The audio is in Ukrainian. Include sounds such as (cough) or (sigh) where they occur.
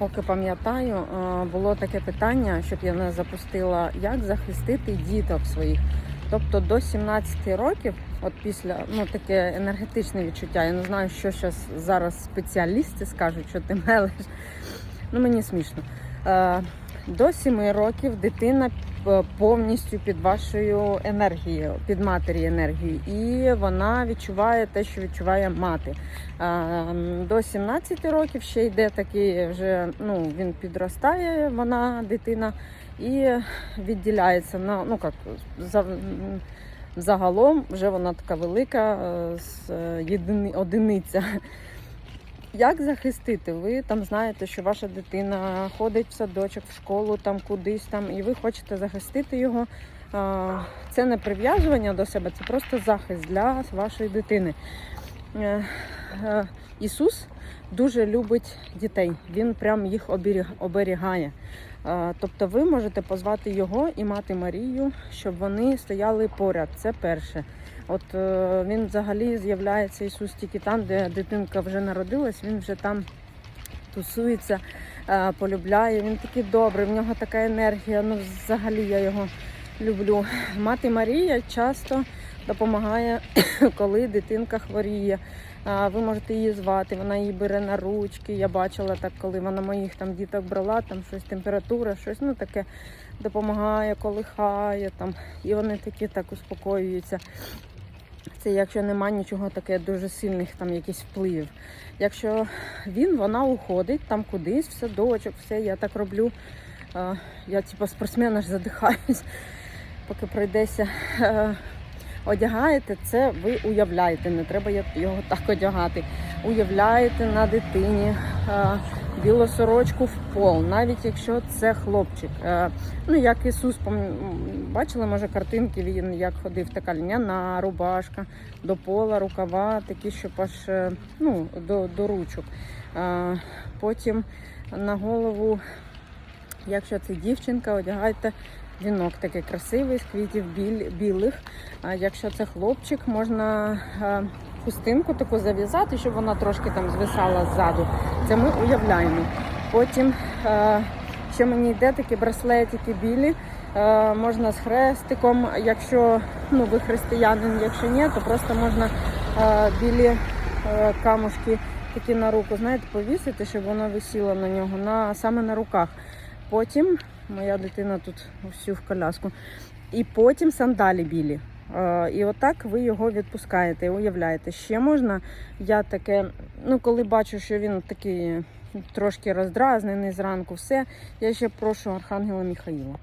поки пам'ятаю, е, було таке питання, щоб я не запустила, як захистити діток своїх. Тобто до 17 років, от після ну таке енергетичне відчуття. Я не знаю, що щас зараз спеціалісти скажуть, що ти (laughs) мелиш. Ну мені смішно. До 7 років дитина е, повністю під вашою енергією, під матері енергією, і вона відчуває те, що відчуває мати. До 17 років ще йде такий, вже ну він підростає, вона дитина, і відділяється на ну як за. Загалом вже вона така велика, е, з е, єдини, одиниця. Як захистити? Ви там знаєте, що ваша дитина ходить в садочок, в школу, там кудись там, і ви хочете захистити його. Це не прив'язування до себе, це просто захист для вашої дитини. Е, е, Ісус дуже любить дітей, Він прям їх оберігає. Е, Тобто ви можете позвати його і мати Марію, щоб вони стояли поряд. Це перше. От він взагалі з'являється Ісус тільки там, де дитинка вже народилась, він вже там тусується, полюбляє. Він такий добрий, в нього така енергія. Ну, взагалі я його люблю. Мати Марія часто допомагає, (coughs) коли дитинка хворіє. Ви можете її звати, вона її бере на ручки. Я бачила так, коли вона моїх там діток брала, там щось температура, щось ну таке допомагає, колихає там, і вони такі так успокоюються. Це якщо нема нічого таке дуже сильних там якісь впливів. Якщо він, вона уходить там кудись, в садочок, все, я так роблю. Е, Я типу спортсмен аж задихаюсь, поки пройдеся. Одягаєте це, ви уявляєте, не треба його так одягати. Уявляєте на дитині е, білу сорочку в пол, навіть якщо це хлопчик. Е, Ну, як Ісус, бачили, може, картинки, він як ходив, така льняна рубашка, до пола, рукава, такі, щоб аж е, ну, до, до ручок. Потім на голову, якщо це дівчинка, одягайте вінок такий красивий з квітів білих. Якщо це хлопчик, можна е, хустинку таку зав'язати, щоб вона трошки там звисала ззаду. Це ми уявляємо. Потім ще мені йде такі браслетики білі. Е, можна з хрестиком, якщо ну, ви християнин, якщо ні, то просто можна е, білі камушки такі на руку, знаєте, повісити, щоб воно висіло на нього, на, саме на руках. Потім моя дитина тут всю в коляску. І потім сандалі білі. Е, І отак ви його відпускаєте, уявляєте. Ще можна, я таке, ну коли бачу, що він такий трошки роздразнений зранку, все, я ще прошу Архангела Михаїла.